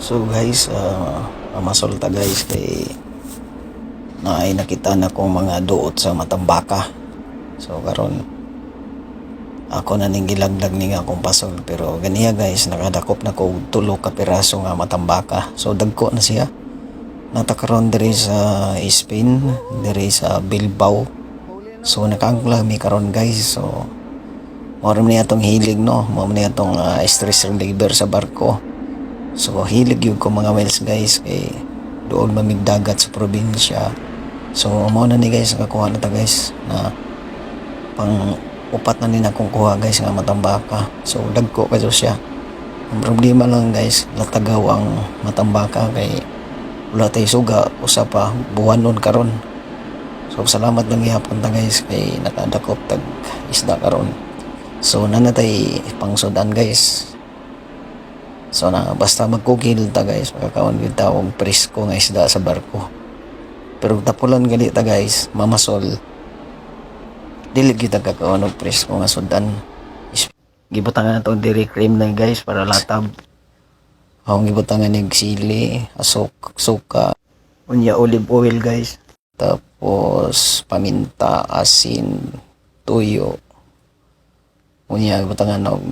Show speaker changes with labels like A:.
A: So guys, uh, masolta guys kay na ay nakita na kong mga duot sa matambaka. So karon ako na ning gilaglag ni akong pasol pero ganiya guys nakadakop na ko tulo ka piraso nga matambaka. So dagko na siya. Natakaron diri sa Spain, diri sa Bilbao. So nakaangkla mi karon guys. So Mao ni atong hilig no, mao ni atong ah, stress reliever sa barko. So hilig yun ko mga whales guys kay doon mamigdagat sa probinsya. So mo na ni guys nakakuha na ta guys na pang upat na din akong kuha guys nga matambaka. So dagko kayo siya. Ang problema lang guys, latagaw ang matambaka kay wala tay suga usa pa buwanon karon. So salamat lang gihapon ta guys kay nakadakop tag isda karon. So nanatay pangsudan guys. So na basta magkukil ta guys, makakaon gyud ta presko nga isda sa barko. Pero tapulan gali ta guys, mamasol. Dili gyud ta og presko nga sudan. Gibutangan na to diri cream na guys para latab. Ang gibutangan nig sili, asok, suka, unya olive oil guys. Tapos paminta, asin, tuyo. Unya gibutangan og